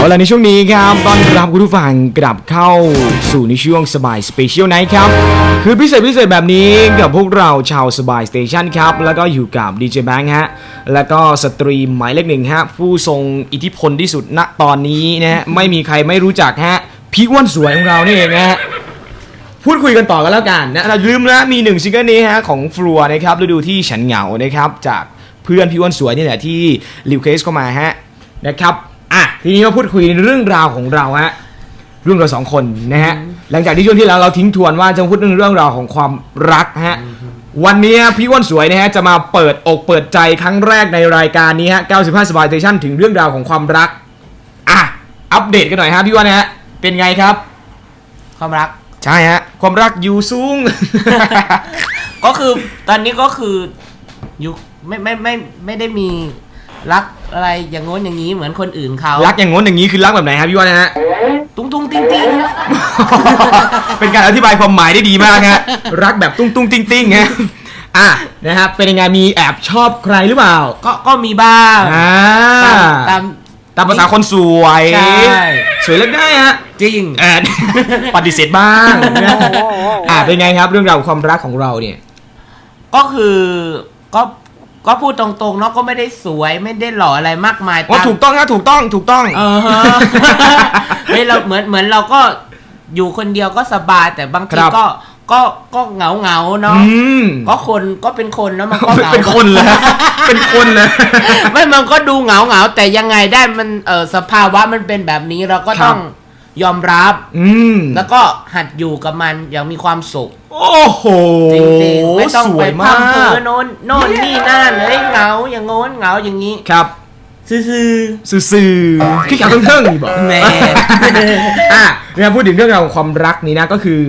เอาล่ะในช่วงนี้ครับต้อนรับคุณผู้ฟังกลับเข้าสู่ในช่วงสบายสเปเชียลไนท์ครับ คือพิเศษพิเศษแบบนี้กับพวกเราชาวสบายสเตชันครับ แล้วก็อยู่กับดีเจแบงค์ฮะ แล้วก็สตรีมหมายเลขหนึ่งฮะ ผู้ทรงอิทธิพลที่สุดณตอนนี้นะฮะ ไม่มีใครไม่รู้จักฮะ พี่อ้วนสวยของเรานี่เองนะฮะพูดคุยกันต่อกันแล้วกันนะเราลืมนะมีหนึ่งซิงเกิลนี้ฮะของฟลัวนะครับฤดูที่ฉันเหงานะครับจากเพื่อนพี่อ้วนสวยนี่แหละที่รีเควสเข้ามาฮะนะครับ ทีนี้มาพูดคุยเรื่องราวของเราฮะเรื่องเราสองคนนะฮะหลังจากที่ช่วงที่แล้วเราทิ้งทวนว่าจะพูดเรื่องเรื่องราวของความรักฮะวันนี้พี่อ้วนสวยนะฮะจะมาเปิดอกเปิดใจครั้งแรกในรายการนี้ฮะ95สบายสเตชันถึงเรื่องราวของความรักอะอัปเดตกันหน่อยฮะพี่อ้วนนะฮะเป็นไงครับ ความรักใช่ฮะความรักอยู่สูง ก็คือตอนนี้ก็คืออยู่ไม่ไม่ไม่ไม่ได้มี รักอะไรอย่างง้นอย่างนี้เหมือนคนอื่นเขารักอย่างง้นอย่างนี้คือรักแบบไหนครับพี่ว่านะฮะ ตุ้งตุ้งติ้งติ้งเป็นการอธิบายความหมายได้ดีมากฮะรักแบบตุ้งตุ้งติ้งติ้งฮะอะนะครับเป็นยังไงมีแอบชอบใครหรือเปล่าก็ก็มีบ้างอ่าตามตามตามภาษาคนสวย ใช่สวยเลือกได้ฮะจริงเออปฏิเสธบ้างนะอะเป็นไงครับเรื่องราวความรักของเราเนี่ย ก็คือก็ ก็พูดตรงๆเนาะก็ไม่ได้สวยไม่ได้หล่ออะไรมากมายว่าตามถูกต้องนะถูกต้องถูกต้อง เออฮะเฮ้ยเราเหมือนเหมือนเราก็อยู่คนเดียวก็สบายแต่บางทีครับก็ก็ก็เหงาเหงาๆเนาะอืม ก็คนก็เป็นคนเนาะมันก็เหงาเป็นคนเลยเป็นคนเลย ไม่มันก็ดูเหงาเหงาๆแต่ยังไงได้มันเออสภาวะมันเป็นแบบนี้เราก็ครับ ต้อง ยอมรับ อืมแล้วก็หัดอยู่กับมันอย่างมีความสุข โอ้โหจริงๆ ไม่ต้องสไปวยพัมางเพอกโน่นโน่นนี่นั่นเลยเหงาอย่างโน้นเหงาอย่างนี้ ครับซื่อซื่อๆขี้ขาวเทิงๆนี่บอก ๆแหม่อะเนี่ยพูดถึงเรื่องราวของความรักนี้นะก็คือ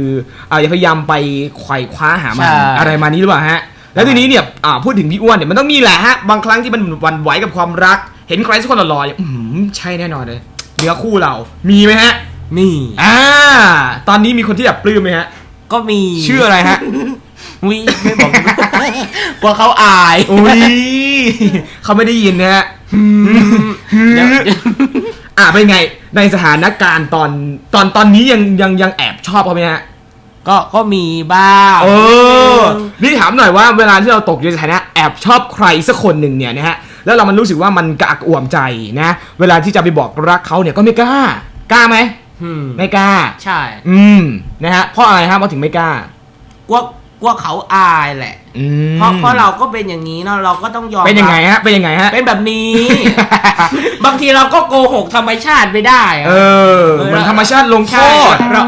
อ่าอย่าพยายามไปไขว่คว้าหามันใช่ อะไรมานี้หรือเปล่าฮะ แล้วทีนี้เนี่ยอ่าพูดถึงพี่อ้วนเนี่ยมันต้องมีแหละฮะบางครั้งที่มันหวั่นไหวกับความรัก เห็นใครสักคนหล่อๆเนี่ยอื้อหือใช่แน่นอนเลยเนื้อคู่เรามีไหมฮะ นี่อ่า ตอนนี้มีคนที่แบบปลื้มไหมฮะ ก็มีชื่ออะไรฮะ วิไม่บอกกลัวเขาอายอุ้ยเขาไม่ได้ยินนะฮะเดี๋ยวอะเป็นไง ในสถานการณ์ตอนตอนตอนนี้ยังยังยังแอบชอบเขาไหมฮะ ก็ก็มีบ้างเออนี่ถามหน่อยว่าเวลาที่เราตกอยู่ในสถานะแอบชอบใครสักคนหนึ่งเนี่ยนะฮะแล้วเรามันรู้สึกว่ามันกระอักอ่วมใจนะ เวลาที่จะไปบอกรักเขาเนี่ยก็ไม่กล้ากล้าไหมอืม ไม่กล้า ใช่อืมนะฮะเพราะอะไรฮะเราถึงไม่กล้ากลัวกลัวเขาอายแหละอืมเพราะเพราะเราก็เป็นอย่างนี้เนาะเราก็ต้องยอมเป็นยังไงรับฮะ เป็นยังไงฮะ เป็นแบบนี้ บางทีเราก็โกหกธรรมชาติไม่ได้อะ เออเหมือนธรรมชาติลงโทใช่ษเรา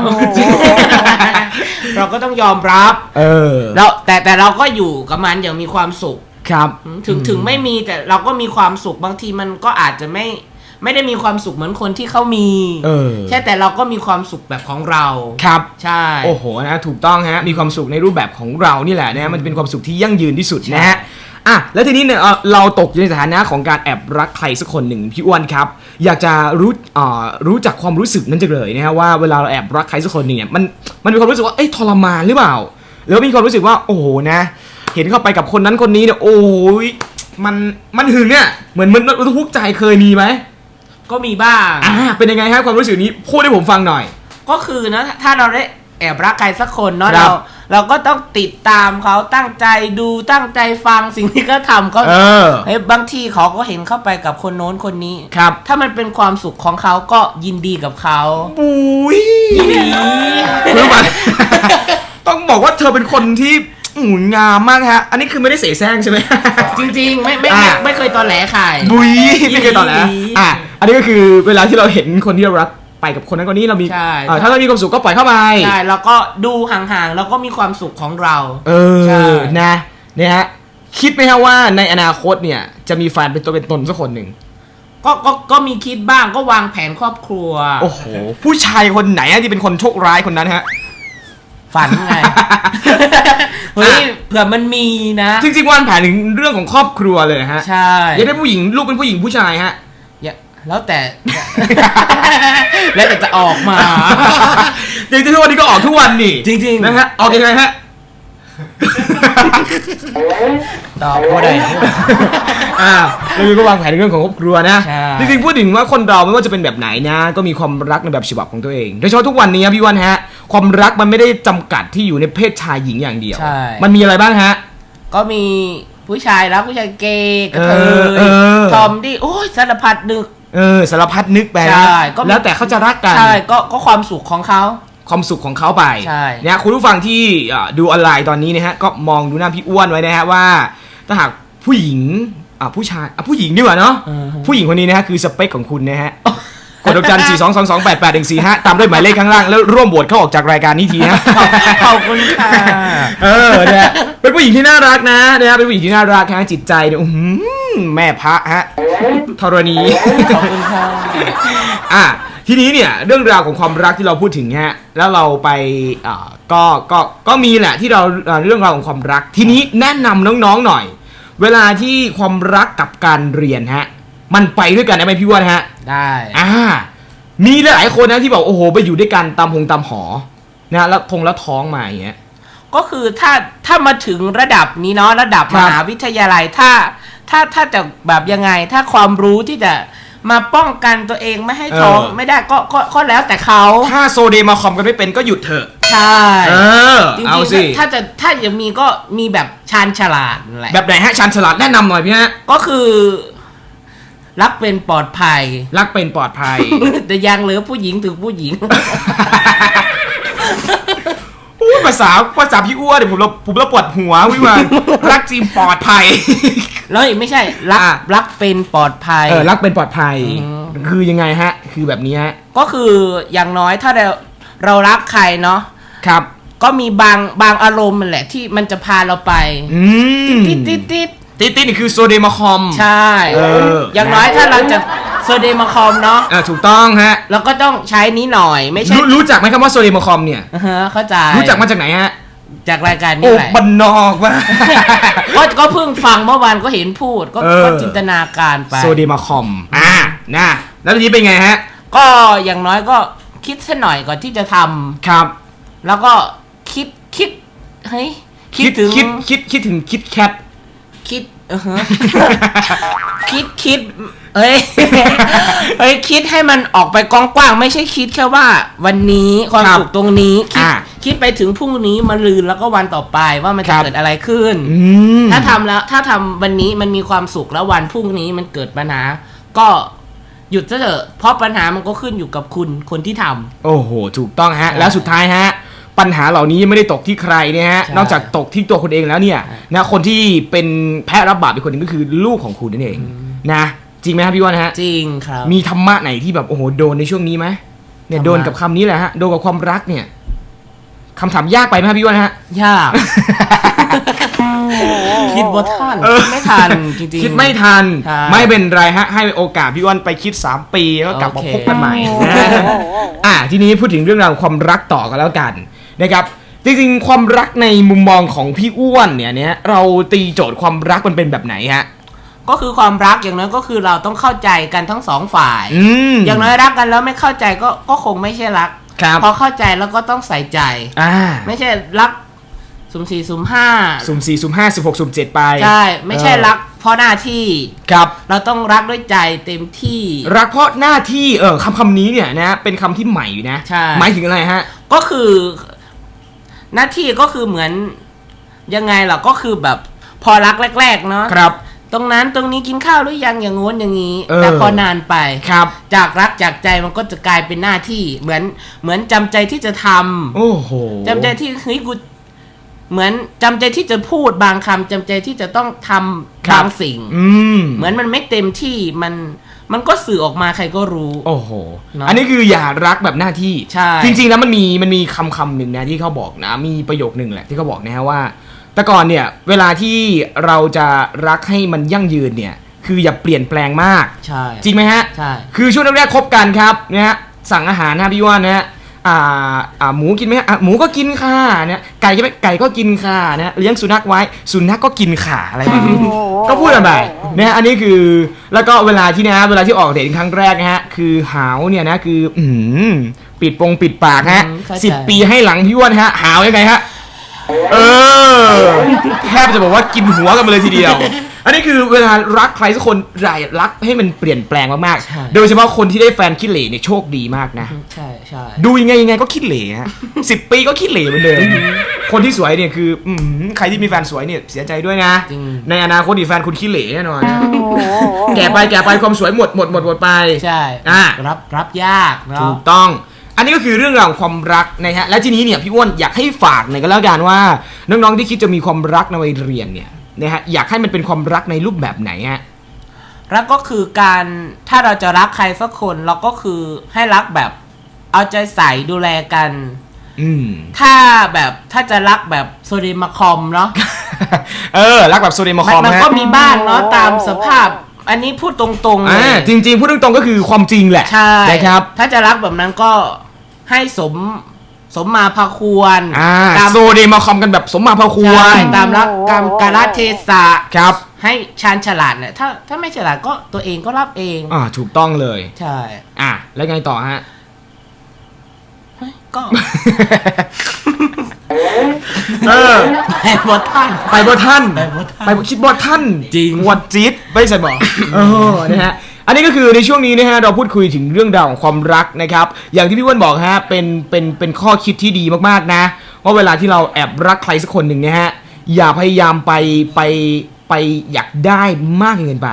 เราก็ต้องยอมรับเออเราแต่แต่เราก็อยู่กับมันอย่างมีความสุข ครับ ถึงถึงไม่มีแต่เราก็มีความสุขบางทีมันก็อาจจะไม่ ไม่ได้มีความสุขเหมือนคนที่เขามีเออ ใช่แต่เราก็มีความสุขแบบของเรา ครับ ใช่ โอ้โหนะถูกต้องฮะมีความสุขในรูปแบบของเรานี่แหละนะฮะมันจะเป็นความสุขที่ยั่งยืนที่สุดนะฮะอะแล้วทีนี้เนี่ยเอ่อเราตกอยู่ในสถานะของการแอบรักใครสักคนหนึ่งพี่อ้วนครับ อยากจะรู้อ่ารู้จักความรู้สึกนั้นจังเลยนะฮะว่าเวลาเราแอบรักใครสักคนหนึ่งเนี่ยมันมันมีความรู้สึกว่าเอ้ยทรมานหรือเปล่าหรือว่ามีความรู้สึกว่าโอ้โหนะ เห็นเข้าไปกับคนนั้นคนนี้เนี่ยโอ้ยมันมันหึงเนี่ยเหมือนมันมันทุกข์ใจเคยมีไหม ก็มีบ้าง อ่าเป็นยังไงฮะความรู้สึกนี้พูดให้ผมฟังหน่อย ก็คือนะ ถ้าเราได้แอบรักใครสักคนเนาะครัเราบเราก็ต้องติดตามเขาตั้งใจดูตั้งใจฟังสิ่งที่เขาทำเขาเออ เฮ้ยบางทีเขาก็เห็นเข้าไปกับคนโน้นคนนี้ ครับถ้ามันเป็นความสุขของเขาก็ยินดีกับเขาปุ้ยอีหลีคุณผู้ฟังต้องบอกว่าเธอเป็นคนที่ อืมงามมากฮะ อันนี้คือไม่ได้เสแสร้งใช่ไหม จริงๆ ไม่ไม่ไม่อะ ไม่เคยตอแหลใคร บุยไม่เคยตอนแล้วอีอะ อันนี้ก็คือเวลาที่เราเห็นคนที่เรารักไปกับคนนั้นคนนี้เรามีใช่ เอ่อถ้าเรามีความสุขก็ปล่อยเข้าไปใช่แล้วก็ดูห่างๆ แล้วก็มีความสุขของเรา เอใช่ อนะเนี่ยฮะคิดไหมฮะว่าในอนาคตเนี่ยจะมีแฟนเป็นตัวเป็นตนสักคนหนึ่งก็ก็ก็มีคิดบ้างก็วางแผนครอบครัว โอ้โหผู้ชายคนไหนอะที่เป็นคนโชคร้ายคนนั้นฮะ ฝันไง เฮ้ยเผื่อมันมีนะ จริงๆวางแผนถึงเรื่องของครอบครัวเลยนะฮะใช่อยากได้ผู้หญิงลูกเป็นผู้หญิงผู้ชายฮะ อย่าแล้วแต่ แล้วแต่จะออกมา จริงๆทุกวันนี้ก็ออกทุกวันนี่จริงๆ นะฮะออกยังไงฮะตอบว่าได้อ่าเราก็วางแผนในเรื่องของครอบครัวนะใช่จริงๆพูดถึงว่าคนเราไม่ว่าจะเป็นแบบไหนนะ ก็มีความรักในแบบฉบับของตัวเอง โดยเฉพาะทุกวันนี้พี่วันฮะ ความรักมันไม่ได้จำกัดที่อยู่ในเพศชายหญิงอย่างเดียว ใช่ มันมีอะไรบ้างฮะ ก็มีผู้ชายรักผู้ชายเกย์กระเทเออเอยอ ทอมดี้โอ้ยสารพัดนึก เออสารพัดนึกไปนะใช่ก็มี แล้วแต่เขาจะรักกัน ใช่ก็ก็ความสุขของเขา ความสุขของเขาไปใช่ เนี่ยคุณผู้ฟังที่อ่าดูออนไลน์ตอนนี้นะฮะก็มองดูหน้าพี่อ้วนไว้นะฮะว่า ถ้าหากผู้หญิงอ่าผู้ชายอะผู้หญิงดีกว่าเนาะอือฮึผู้หญิงคนนี้นะฮะคือสเปคของคุณนะฮะ กดดอกจันสี่สองสองสองแปดแปดหนึ่งสี่ห้าตามด้วยหมายเลขข้างล่าง แล้วร่วมโหวตเข้าออกจากรายการนี้ทีนะขอบคุณค่ะ เออเนี่ยเป็นผู้หญิงที่น่ารักนะเนี่ยเป็นผู้หญิงที่น่ารักฮะจิตใจเนี่ยอื้อหือแม่พระฮะธรณี ขอบคุณค่ะ อะทีนี้เนี่ยเรื่องราวของความรักที่เราพูดถึงฮะแล้วเราไปอ่าก็ก็ก็มีแหละที่เราอ่าเรื่องราวของความรัก ทีนี้แนะนำน้องๆหน่อย เวลาที่ความรักกับการเรียนฮะ มันไปด้วยกันได้ไหมพี่อ้วันฮะ ได้อ่า มีหลายๆคนนะที่บอกโอ้โห ไปอยู่ด้วยกันตามหงตามหอ นะแล้วทงแล้วท้องมาอย่างเงี้ย ก็คือถ้าถ้ามาถึงระดับนี้เนาะระดับครัมบหาวิทยาลัยถ้า ถ้าถ้าจะแบบยังไง ถ้าความรู้ที่จะมาป้องกันตัวเองไม่ให้ท้องไม่ได้ก็ก็ก็แล้วแต่เขาถ้าโซเดมาคอมกันไม่เป็นก็หยุดเถอะ ใช่เออ จริงเอาๆสิ ถ้าถ้าจะถ้าจะมีก็มีแบบชาญฉลาดนั่นแหละ แบบไหนฮะชันฉลาดแนะนำหน่อยพี่ฮะ ก็คือ รักเป็นปลอดภัย รักเป็นปลอดภัย แต่ยังเหลือผู้หญิงถึงผู้หญิงอู้ภาษาภาษาพี่อ้วนเดี๋ยวผมเราผมเราปวดหัววิวานรักจริงปลอดภัย แล้วอีกไม่ใช่ รักอะ รักเป็นปลอดภัย เออรักเป็นปลอดภัย อืม คือยังไงฮะ คือแบบนี้ฮะก็คืออย่างน้อยถ้าเราเรารักใครเนาะครับ ก็มีบางบางอารมณ์มันแหละที่มันจะพาเราไป อืม ติดติดติด ติดติดนี่คือโซเดมาคอม ใช่เออ อย่างน้อยถ้าเราจะโซเดมาคอมเนาะอ่าถูกต้องฮะ เราก็ต้องใช้นี้หน่อยไม่ใช่รู้รู้จักไหมคำว่าโซเดมาคอมเนี่ยอือฮะเข้าใจรู้จักมาจากไหนฮะ จากรายการโอ้นี้แหละบันนอกว่ะ ก็ก็เพิ่งฟังเมื่อวานก็เห็นพูดก็เออ ก็จินตนาการไป โซเดมาคอม อ่านะแล้วทีนี้เป็นไงฮะ ก็อย่างน้อยก็คิดสักหน่อยก่อนที่จะทำครับ แล้วก็คิดคิดเฮ้ยคิดถึงคิดคิดคิดถึงคิดแคท คิดเออฮะคิดคิดเอ้ยเอ้ยคิดให้มันออกไปกว้างๆไม่ใช่คิดแค่ว่า วันนี้ความครับสุขตรงนี้คิดอ่าคิดไปถึงพรุ่งนี้มาลืนแล้วก็วันต่อไปว่ามันคจะรับ เกิดอะไรขึ้น อืม ถ้าทำแล้วถ้าทำวันนี้มันมีความสุขแล้ววันพรุ่งนี้มันเกิดปัญหาก็หยุดซะเถอะเพราะปัญหามันก็ขึ้นอยู่กับคุณคนที่ทำ โอ้โห ถูกต้องฮะใช่แล้วสุดท้ายฮะ ปัญหาเหล่านี้ไม่ได้ตกที่ใครเนี่ยฮะ ใช่นอกจากตกที่ตัวคุณเองแล้วเนี่ยใช่นะคนที่เป็นแพะรับบาปอีกคนหนึงก็คือลูกของคุณนั่นเองนะ จริงไหมครับพี่วานฮะ จริงครับ มีธรรมะไหนที่แบบโอ้โหโดนในช่วงนี้ไหมเนี่ยธรรมะ โดนกับคำนี้แหละฮะโดนกับความรักเนี่ยคำถามยากไปไหมครับพี่วานฮะ ยาก คิดว่าทันเออคิดไม่ทันจริงๆคิดไม่ทันใช่ไม่เป็นไรฮะให้โอกาสพี่อ้วันไปคิด 3 ปีแล้วก็กลับมาโอเค พบกันใหม่นะอะทีนี้พูดถึงเรื่องราวของความรักต่อกันแล้วกัน นะครับจริงๆ ความรักในมุมมองของพี่อ้วนเนี่ยเนี่ยเราตีโจทย์ความรักมันเป็นแบบไหนฮะ ก็คือความรักอย่างน้อยก็คือเราต้องเข้าใจกันทั้งสองฝ่าย อืม อย่างน้อยรักกันแล้วไม่เข้าใจก็ก็คงไม่ใช่รัก ครับ พอเข้าใจแล้วก็ต้องใส่ใจ อ่าไม่ใช่รักสุ่มสี่สุ่มห้าสุ่มสี่สุ่มห้าสุ่มหกสุ่มเจ็ดไปใช่ ไม่ใช่เออรัก เพราะหน้าที่ครับ เราต้องรักด้วยใจเต็มที่ รักเพราะหน้าที่เออคำคำนี้เนี่ยนะเป็นคำที่ใหม่อยู่นะ ใช่ หมายถึงอะไรฮะ ก็คือ หน้าที่ก็คือเหมือนยังไงล่ะก็คือแบบพอรักแรก ๆ เนาะครับ ตรงนั้นตรงนี้กินข้าวหรือยังอย่างงู้นอย่างนี้ เออ แต่พอนานไป ครับ จากรักจากใจมันก็จะกลายเป็นหน้าที่เหมือนเหมือนจำใจที่จะทำโอ้โหจำใจที่เฮ้ยกูเหมือนจำใจที่จะพูดบางคำจำใจที่จะต้องทำครับบางสิ่ง อืม เหมือนมันไม่เต็มที่มัน มันก็สื่อออกมาใครก็รู้ โอ้โห เนอะอันนี้คืออย่ารักแบบหน้าที่ ใช่ จริงๆ แล้วมันมีมันมีคำคำหนึ่งนะที่เขาบอกนะ มีประโยคหนึ่งแหละที่เขาบอกนะฮะว่า แต่ก่อนเนี่ยเวลาที่เราจะรักให้มันยั่งยืนเนี่ย คืออย่าเปลี่ยนแปลงมาก ใช่ จริงไหมฮะ ใช่ คือช่วงแรกๆคบกันครับนะฮะสั่งอาหารนะพี่ว่านะฮะ อ่าอ่าหมูกินไหมฮะอะหมูก็กินค่ะเนี่ยไก่ก็ไม่ไก่ก็กินค่ะนะเลี้ยงสุนัขไว้สุนัขก็กินค่ะอะไรแบบนี้ก็พูดกันไปนะฮะอันนี้คือแล้วก็เวลาที่นะฮะเวลาที่ออกเดทครั้งแรกนะฮะคือหาวเนี่ยนะคืออืมปิดปงปิดปากฮะอืมเข้าใจสิบปีให้หลังพี่อ้วนฮะหาวยังไงฮะเออแทบจะบอกว่ากินหัวกันมาเลยทีเดียว อันนี้คือเวลารักใครสักคนรายรักให้มันเปลี่ยนแปลงมากใช่ ๆ โดยเฉพาะคนที่ได้แฟนขี้เหร่เนี่ยโชคดีมากนะ ใช่ใช่ดูยังไงยังไงก็ขี้เหร่ฮะสิบปีก็ขี้เหร่เหมือนเดิมคนที่สวยเนี่ยคืออืมใครที่มีแฟนสวยเนี่ยเสียใจด้วยนะจริงในอนาคตอีกแฟนคุณขี้เหร่แน่นอน แก่ไปแก่ไปความสวยหมดหมดหมดหมดไป ใช่อะ รับรับยากเนาะถูกต้อง อันนี้ก็คือเรื่องราวของความรักนะฮะ และทีนี้เนี่ยพี่อ้วนอยากให้ฝากหน่อยก็แล้วกันว่า น้องๆที่คิดจะมีความรักในวัยเรียนเนี่ย นะฮะอยากให้มันเป็นความรักในรูปแบบไหนฮะรักก็คือการถ้าเราจะรักใครสักคนเราก็คือให้รักแบบเอาใจใส่ดูแลกัน อืม ถ้าแบบถ้าจะรักแบบโซเดียมคอมเนาะเออ รักแบบโซเดียมมาคมันอมมันฮะก็มีบ้างเนาะตามสภาพ อันนี้พูดตรงๆเลอ่ายจริง ๆ พูดตรงๆก็คือความจริงแหละใช่นะครับ ถ้าจะรักแบบนั้นก็ให้สม สมมาพาควรอ่าตามโซเดียมมาคอมกันแบบสมมาพาควใช่รตามรักตามกาลเทศะครับ ให้ชาญฉลาดเนี่ยถ้าถ้าไม่ฉลาดก็ตัวเองก็รับเอง อ่าถูกต้องเลย ใช่ อะ แล้วไงต่อฮะเฮ้ยก็ เออ แอบอท่านไปบ่ท่าน ไปบ่ท่าน ไปบ่คิดบ่ท่านจริงวัดจี๊ดไม่ใช่บอกเออนะฮะ อันนี้ก็คือในช่วงนี้นะฮะเราพูดคุยถึงเรื่องราวของความรักนะครับ อย่างที่พี่อ้วนบอกฮะเป็นเป็นเป็นข้อคิดที่ดีมากๆนะว่าเวลาที่เราแอบรักใครสักคนหนึ่งนะฮะอย่าพยายามไปไปไปอยากได้มากเกินไป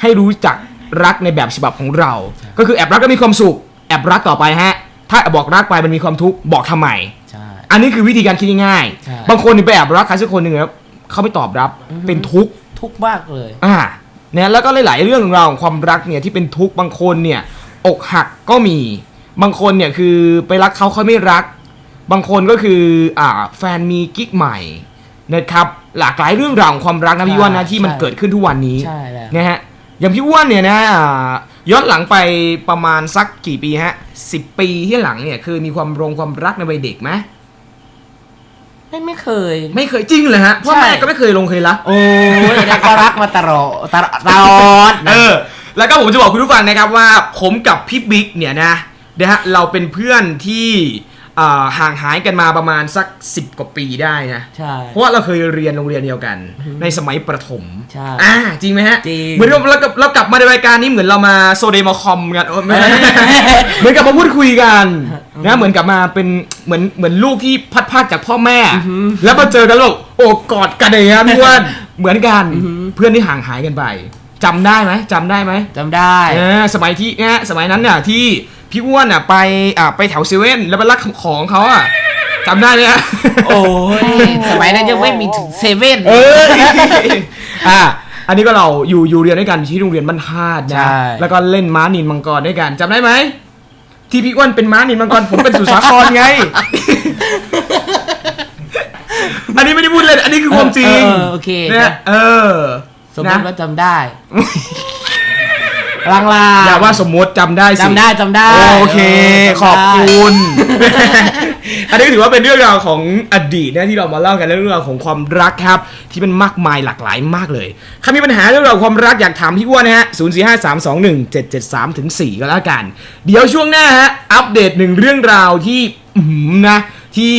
ให้รู้จักรักในแบบฉบับของเรา ก็คือแอบรักก็มีความสุข แอบรักต่อไปฮะ ถ้าบอกรักไปมันมีความทุกข์บอกทำไมใช่อันนี้คือวิธีการคิดง่ายใช่ๆบางคนนี่ไปแอบรักใครสักคนหนึ่งแล้วเขาไม่ตอบรับเป็นทุกข์ทุกข์มากเลย อ่าเนี่ยแล้วก็หลาย ๆ เรื่องราวของความรักเนี่ยที่เป็นทุกข์บางคนเนี่ยอกหักก็มี บางคนเนี่ยคือไปรักเขาเขาไม่รัก บางคนก็คืออ่าแฟนมีกิ๊กใหม่นะครับหลากหลายเรื่องราวของความรักนะพี่อ้วนนะใช่ที่มันใช่เกิดขึ้นทุกวันนี้ใช่แล้วนะฮะอย่างพี่อ้วนเนี่ยนะอ่าย้อนหลังไปประมาณสักกี่ปีฮะสิบปีที่หลังเนี่ยคือมีความรงความรักในวัยเด็กไหม ไม่ไม่เคย ไม่เคยจริงเลยฮะพ่อใช่แม่ก็ไม่เคยลงเคยรัก โอ้ยแล้วก็รักมาตลอดตลอดตลอดเออ แล้วก็ผมจะบอกคุณผู้ฟังนะครับว่า ผมกับพี่บิ๊กเนี่ยนะนะฮะเราเป็นเพื่อนที่ อ่าห่างหายกันมาประมาณสัก 10 กว่าปีได้นะ ใช่ เพราะว่าเราเคยเรียนโรงเรียนเดียวกัน ในสมัยประถมใช่อ่าจริงไหมฮะจริง เหมือนเราเราเรากลับมาในรายการนี้เหมือนเรามาโซเดมาคอมกันเออไม่ใช่เหมือนกับมาพูดคุยกันนะเหมือนกับมาเป็นเหมือนเหมือนลูกที่พัดพรากจากพ่อแม่ แล้วมาเจอกันแล้วบอกโอ้กอดกันเลยครับพี่อ้วนเหมือนกันเพื่อนที่ห่างหายกันไปจำได้ไหมจำได้ไหม จำได้ เออสมัยที่เนี่ยสมัยนั้นน่ะที่ พี่อ้วนอะไปอะไปแถวเซเว่นแล้วไปรักของเขาอะจำได้ไหมฮะ โอ้ยสมัยนั้นยังไม่มีถึงเซเว่น เออ อะอันนี้ก็เราอยู่อยู่เรียนด้วยกันที่โรงเรียนบ้านธาตุใช่ นะ แล้วก็เล่นม้านินมังกรด้วยกันจำได้ไหม ที่พี่อ้วนเป็นม้านินมังกร ผมเป็นสุสาครไง อันนี้ไม่ได้พูดเล่นอันนี้คือความจริงเออโอเคเนี่ยเออสมมนะ ติว่าจำได้ ลางลาอย่าว่าสมมติจำได้สิจำได้จำได้โอเคเขอบจำได้คุณ อันนี้ก็ถือว่าเป็นเรื่องราวของอดีตนะที่เรามาเล่ากันเรื่องราวของความรักครับ ที่มันมากมายหลากหลายมากเลยใครมีปัญหาเรื่องราวความรักอยากถามพี่อ้วนนะฮะ0 4 5 3 2 1 7 7 3ถึง4ก็แล้วกัน เดี๋ยวช่วงหน้าฮะอัปเดตหนึ่งเรื่องราวที่อื้อหือนะที่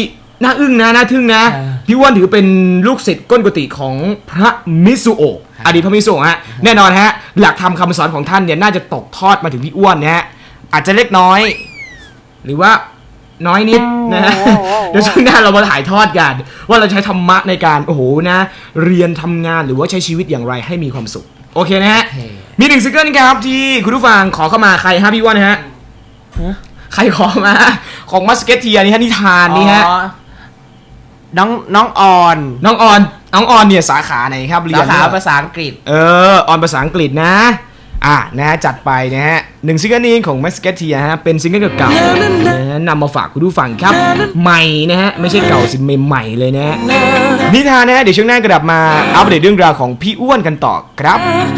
น่าอึ้งนะน่าทึ่งนะอ่าพี่อ้วนถือเป็นลูกศิษย์ก้นกุฏิของพระมิสุโอะอดีตพระมิสุโอะฮะแน่นอนฮะ หลักธรรมคำสอนของท่านเนี่ยน่าจะตกทอดมาถึงพี่อ้วนนะฮะอาจจะเล็กน้อย หรือว่าน้อยนิดนะฮะเดี๋ยวช่วงหน้าเรามาถ่ายทอดกัน ว่าเราใช้ธรรมะในการโอ้โหนะ เรียนทำงานหรือว่าใช้ชีวิตอย่างไรให้มีความสุข โอเคนะฮะโอเคมีหนึ่งซิงเกิลครับที่คุณผู้ฟังขอเข้ามาใครฮะพี่อ้วนนะฮะฮะ ใครขอมา ของมัสเกตเทียนี่ฮะนิทานนี่ฮะ อ๋อ น้องน้องออน น้องออน น้องออนเนี่ยสาขาไหนครับเรียสานขาเนี่ยภาษาอังกฤษ เออ ออนภาษาอังกฤษนะ อะนะฮะจัดไปนะฮะหนึ่งซิงเกิลนี้ของ m a s k e t ฮะเป็นซิงเกิลเก่าๆนะฮะนำมาฝากคุณผู้ฟังครับใหม่นะฮะไม่ใช่เก่าสิใหม่ๆเลยนะฮะนิทานนะฮะเดี๋ยวช่วงหน้ากลับมาอัปเดตเรื่องราวของพี่อ้วนกันต่อครับ